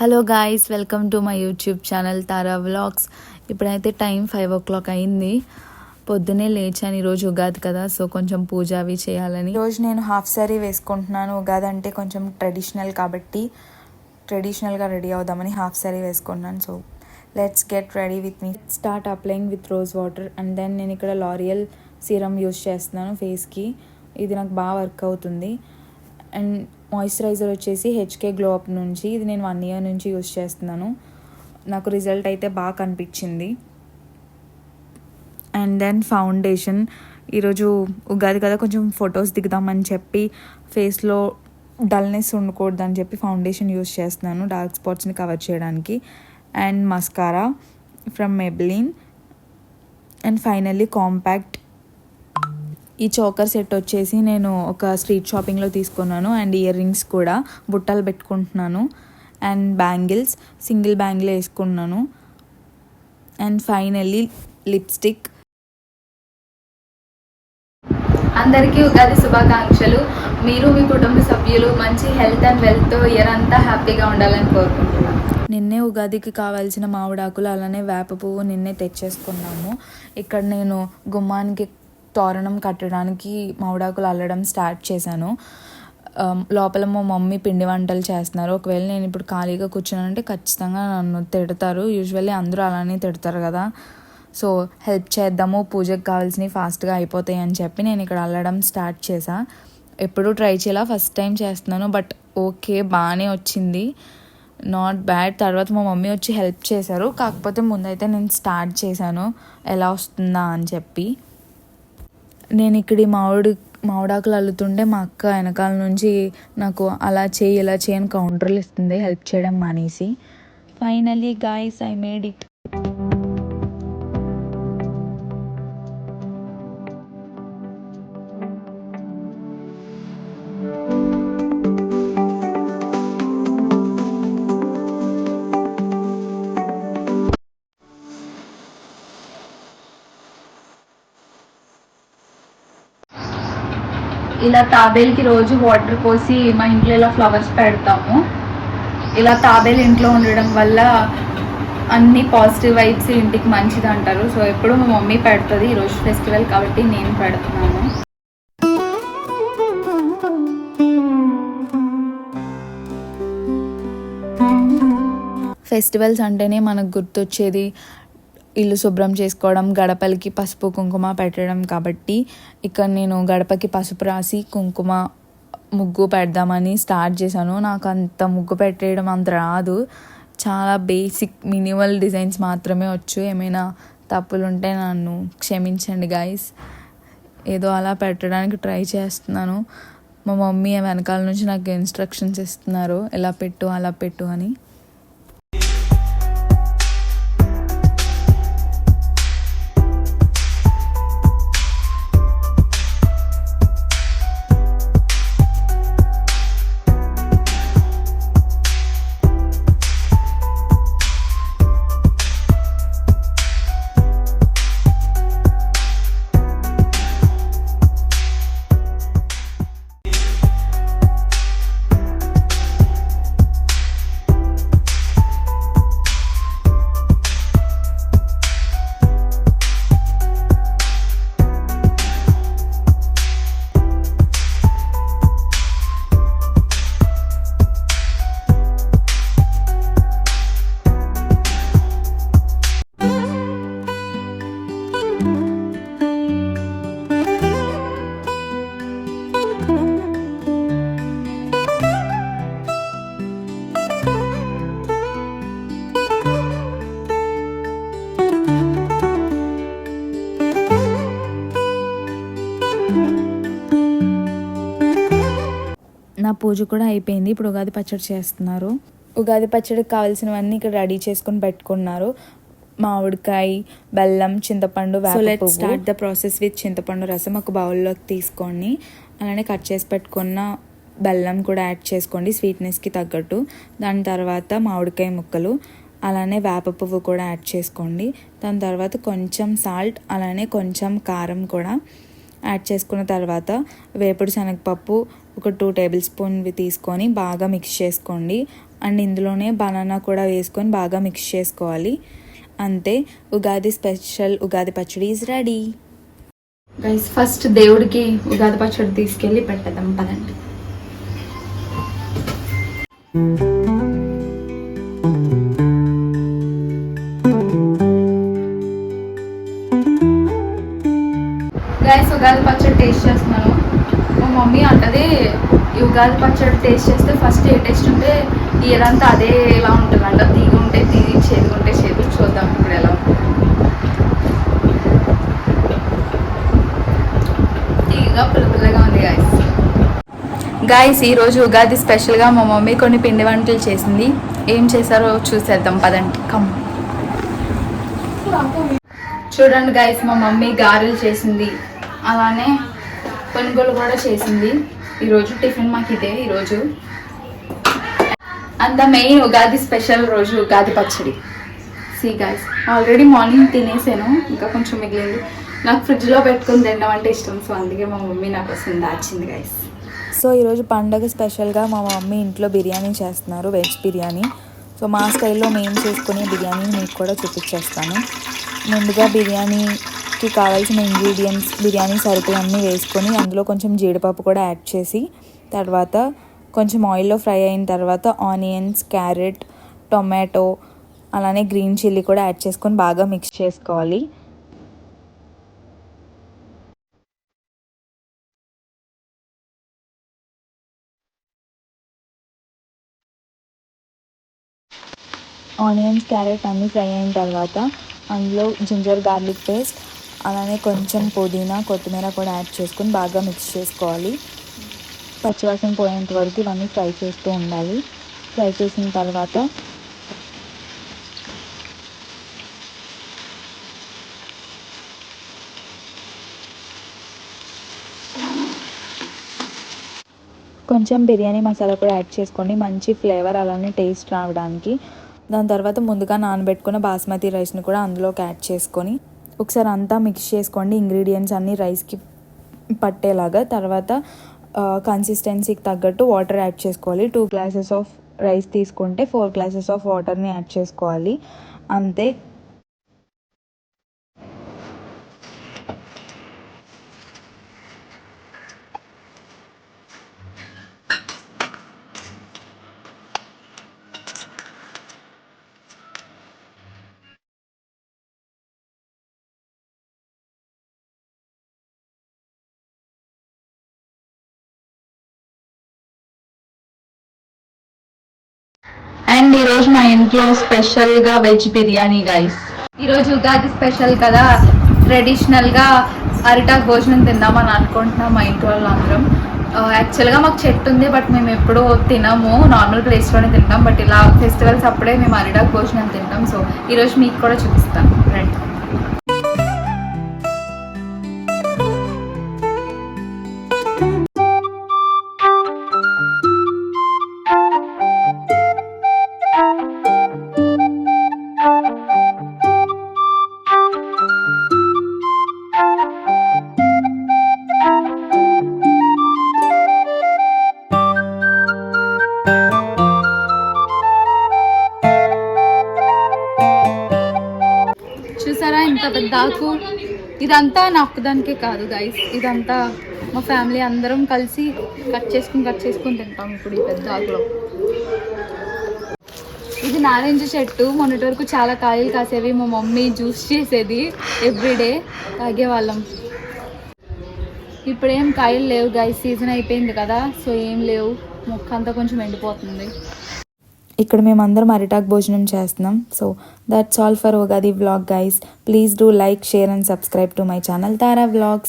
Hello guys welcome to my YouTube channel Tara vlogs ఇప్పుడైతే time five o'clock అయింది. పొద్దునే లేచాను. ఈరోజు ఉగాది కదా సో కొంచెం పూజ అవి చేయాలని. ఈరోజు నేను హాఫ్ శారీ వేసుకుంటున్నాను. ఉగాది అంటే కొంచెం ట్రెడిషనల్ కాబట్టి ట్రెడిషనల్గా రెడీ అవుదామని హాఫ్ శారీ వేసుకుంటున్నాను so let's get ready with me start applying with rose water and then నేను ఇక్కడ లారియల్ సీరమ్ యూస్ చేస్తున్నాను ఫేస్కి ఇది నాకు బాగా వర్క్ అవుతుంది. అండ్ మాయిశ్చరైజర్ వచ్చేసి హెచ్కే గ్లో అప్ నుంచి ఇది నేను వన్ ఇయర్ నుంచి యూస్ చేస్తున్నాను. నాకు రిజల్ట్ అయితే బాగా కనిపించింది. అండ్ దెన్ ఫౌండేషన్ ఈరోజు ఉగాది కదా కొంచెం ఫొటోస్ దిగుదామని చెప్పి ఫేస్లో డల్నెస్ ఉండకూడదు అని చెప్పి ఫౌండేషన్ యూస్ చేస్తున్నాను డార్క్ స్పాట్స్ని కవర్ చేయడానికి. And mascara from Maybelline and finally compact ఈ చోకర్ సెట్ వచ్చేసి నేను ఒక స్ట్రీట్ షాపింగ్లో తీసుకున్నాను అండ్ ఇయర్ రింగ్స్ కూడా బుట్టలు పెట్టుకుంటున్నాను అండ్ బ్యాంగిల్స్ సింగిల్ బ్యాంగిల్ వేసుకున్నాను. And finally lipstick. అందరికీ ఉగాది శుభాకాంక్షలు. మీరు మీ కుటుంబ సభ్యులు మంచి హెల్త్ అండ్ వెల్త్తో ఇయర్ అంతా హ్యాపీగా ఉండాలని కోరుకుంటున్నాను. నిన్నే ఉగాదికి కావాల్సిన మామిడాకులు అలానే వేప పువ్వు నిన్నే తెచ్చేసుకున్నాము. ఇక్కడ నేను గుమ్మానికి తోరణం కట్టడానికి మామిడాకులు అల్లడం స్టార్ట్ చేశాను. లోపల మా మమ్మీ పిండి వంటలు చేస్తున్నారు. ఒకవేళ నేను ఇప్పుడు ఖాళీగా కూర్చున్నానంటే ఖచ్చితంగా నన్ను తిడతారు. యూజువల్లీ అందరూ అలానే తిడతారు కదా. సో హెల్ప్ చేద్దాము పూజకి కావాల్సినవి ఫాస్ట్గా అయిపోతాయి అని చెప్పి నేను ఇక్కడ అల్లడం స్టార్ట్ చేశా. ఎప్పుడూ ట్రై చేయాల ఫస్ట్ టైం చేస్తున్నాను బట్ ఓకే బాగానే వచ్చింది. నాట్ బ్యాడ్ తర్వాత మా మమ్మీ వచ్చి హెల్ప్ చేశారు. కాకపోతే ముందైతే నేను స్టార్ట్ చేశాను. ఎలా వస్తుందా అని చెప్పి. నేను ఇక్కడ మామిడి మామిడాకులు అల్లుతుంటే మా అక్క వెనకాల నుంచి నాకు అలా చేయి ఇలా చేయని కౌంటర్లు ఇస్తుంది హెల్ప్ చేయడం మానేసి. Finally guys I made it ఇలా తాబేల్కి రోజు వాటర్ పోసి మా ఇంట్లో ఇలా ఫ్లవర్స్ పెడతాము. ఇలా తాబేలు ఇంట్లో ఉండడం వల్ల అన్ని పాజిటివ్ వైబ్స్ ఇంటికి మంచిది అంటారు. సో ఎప్పుడు మా మమ్మీ పెడుతుంది ఈరోజు ఫెస్టివల్ కాబట్టి నేను పెడుతున్నాను. ఫెస్టివల్స్ అంటేనే మనకు గుర్తొచ్చేది ఇల్లు శుభ్రం చేసుకోవడం గడపలకి పసుపు కుంకుమ పెట్టడం కాబట్టి ఇక్కడ నేను గడపకి పసుపు రాసి కుంకుమ ముగ్గు పెడదామని స్టార్ట్ చేశాను. నాకు అంత ముగ్గు పెట్టేయడం అంత రాదు. చాలా బేసిక్ మినిమల్ డిజైన్స్ మాత్రమే వచ్చు. ఏమైనా తప్పులు ఉంటే నన్ను క్షమించండి గాయస్ ఏదో అలా పెట్టడానికి ట్రై చేస్తున్నాను. మా మమ్మీ వెనకాల నుంచి నాకు ఇన్స్ట్రక్షన్స్ ఇస్తున్నారు. ఇలా పెట్టు అలా పెట్టు అని. నా పూజ కూడా అయిపోయింది. ఇప్పుడు ఉగాది పచ్చడి చేస్తున్నారు. ఉగాది పచ్చడికి కావాల్సినవన్నీ ఇక్కడ రెడీ చేసుకొని పెట్టుకున్నారు. మామిడికాయ బెల్లం చింతపండు స్టార్ట్ ద ప్రాసెస్ విత్ చింతపండు రసం ఒక బౌల్లోకి తీసుకోండి అలానే కట్ చేసి పెట్టుకున్న బెల్లం కూడా యాడ్ చేసుకోండి స్వీట్నెస్కి తగ్గట్టు. దాని తర్వాత మామిడికాయ ముక్కలు అలానే వేప పువ్వు కూడా యాడ్ చేసుకోండి. దాని తర్వాత కొంచెం సాల్ట్ అలానే కొంచెం కారం కూడా. యాడ్ చేసుకున్న తర్వాత వేపుడు శనగపప్పు ఒక టూ టేబుల్ స్పూన్వి తీసుకొని బాగా మిక్స్ చేసుకోండి. అండ్ ఇందులోనే బనానా కూడా వేసుకొని బాగా మిక్స్ చేసుకోవాలి. అంతే ఉగాది స్పెషల్ ఉగాది పచ్చడి ఈజ్ రెడీ గైస్ ఫస్ట్ దేవుడికి ఉగాది పచ్చడి తీసుకెళ్ళి పెట్టేద్దాం పదండి. గైస్ ఉగాది పచ్చడి టేస్ట్ చేస్తున్నాను. మా మమ్మీ అంటది ఈ ఉగాది పచ్చడి టేస్ట్ చేస్తే ఫస్ట్ ఏ టేస్ట్ ఉంటే ఇయర్ అంతా అదే ఎలా ఉంటుందంట? తీగ ఉంటే తీగి చేదు ఉంటే చేదు చూద్దాం ఇప్పుడు ఎలా ఉంటుంది. తీగగా ఉంది గాయస్. గాయస్ ఈరోజు ఉగాది స్పెషల్గా మా మమ్మీ కొన్ని పిండి వంటలు చేసింది. ఏం చేశారో చూసేద్దాం పదండి. కమ్ చూడండి గాయస్ మా మమ్మీ గారెలు చేసింది. అలానే కొనుగోలు కూడా చేసింది. ఈరోజు టిఫిన్ మాకు ఇదే ఈరోజు. And the main Ugadi special రోజు ఉగాది పచ్చడి. సీ గాయస్ ఆల్రెడీ మార్నింగ్ తినేసాను ఇంకా కొంచెం మిగిలింది. నాకు ఫ్రిడ్జ్లో పెట్టుకుని తినడం అంటే ఇష్టం సో అందుకే మా మమ్మీ నాకు వస్తుంది దాచింది గాయస్ సో ఈరోజు పండగ స్పెషల్గా మా మమ్మీ ఇంట్లో బిర్యానీ చేస్తున్నారు వెజ్ బిర్యానీ. సో మా స్టైల్లో మేము చేసుకునే బిర్యానీ మీకు కూడా చూపించేస్తాను. ముందుగా బిర్యానీ బిర్యానీకి కావాల్సిన ఇంగ్రీడియంట్స్ బిర్యానీ సరుకులన్నీ వేసుకొని అందులో కొంచెం జీడిపప్పు కూడా యాడ్ చేసి తర్వాత కొంచెం ఆయిల్లో ఫ్రై అయిన తర్వాత ఆనియన్స్ క్యారెట్ టొమాటో అలానే గ్రీన్ చిల్లీ కూడా యాడ్ చేసుకొని బాగా మిక్స్ చేసుకోవాలి. ఆనియన్స్ క్యారెట్ అన్నీ ఫ్రై అయిన తర్వాత అందులో జింజర్ గార్లిక్ పేస్ట్ అలానే కొంచెం పుదీనా కొత్తిమీర కూడా యాడ్ చేసుకొని బాగా మిక్స్ చేసుకోవాలి. పచ్చివాసన పోయేంత వరకు ఇవన్నీ ఫ్రై చేస్తూ ఉండాలి. ఫ్రై చేసిన తర్వాత కొంచెం బిర్యానీ మసాలా కూడా యాడ్ చేసుకోండి. మంచి ఫ్లేవర్ అలానే టేస్ట్ రావడానికి. దాని తర్వాత ముందుగా నానబెట్టుకున్న బాస్మతి రైస్ని కూడా అందులోకి యాడ్ చేసుకొని ఒకసారి అంతా మిక్స్ చేసుకోండి. ఇంగ్రీడియంట్స్ అన్నీ రైస్కి పట్టేలాగా. తర్వాత కన్సిస్టెన్సీకి తగ్గట్టు వాటర్ యాడ్ చేసుకోవాలి. టూ గ్లాసెస్ ఆఫ్ రైస్ తీసుకుంటే ఫోర్ గ్లాసెస్ ఆఫ్ వాటర్ని యాడ్ చేసుకోవాలి. అంతే. అండి ఈరోజు మా ఇంట్లో స్పెషల్గా వెజ్ బిర్యానీ గైస్ ఈరోజు ఉగాది స్పెషల్ కదా. ట్రెడిషనల్గా అరిటాక్ భోజనం తిందామని అనుకుంటున్నాం మా ఇంటి వాళ్ళందరం. యాక్చువల్గా మాకు చెట్టు ఉంది బట్ మేము ఎప్పుడూ తినము. నార్మల్ ప్లేస్లోనే తింటాం బట్ ఇలా ఫెస్టివల్స్ అప్పుడే మేము అరిటాక్ భోజనం తింటాం. సో ఈరోజు మీకు కూడా చూపిస్తాం. రండి. చూసారా? ఇంత పెద్ద ఆకు. ఇదంతా నాకు దానికే కాదు గైస్ ఇదంతా మా ఫ్యామిలీ అందరం కలిసి కట్ చేసుకుని కట్ చేసుకుని తింటాం ఇప్పుడు ఈ పెద్ద ఆకులో. ఇది నారింజ చెట్టు. మొన్నటి వరకు చాలా కాయలు కాసేవి మా మమ్మీ జ్యూస్ చేసేది ఎవ్రీడే తాగేవాళ్ళం ఇప్పుడేం కాయలు లేవు గైస్ సీజన్ అయిపోయింది కదా సో ఏం లేవు. మొక్క అంతా కొంచెం ఎండిపోతుంది. ఇక్కడ మేమందరం అరిటాక్ భోజనం చేస్తున్నాం. So that's all for Ugadi vlog guys please do like share and subscribe to my channel Tara vlogs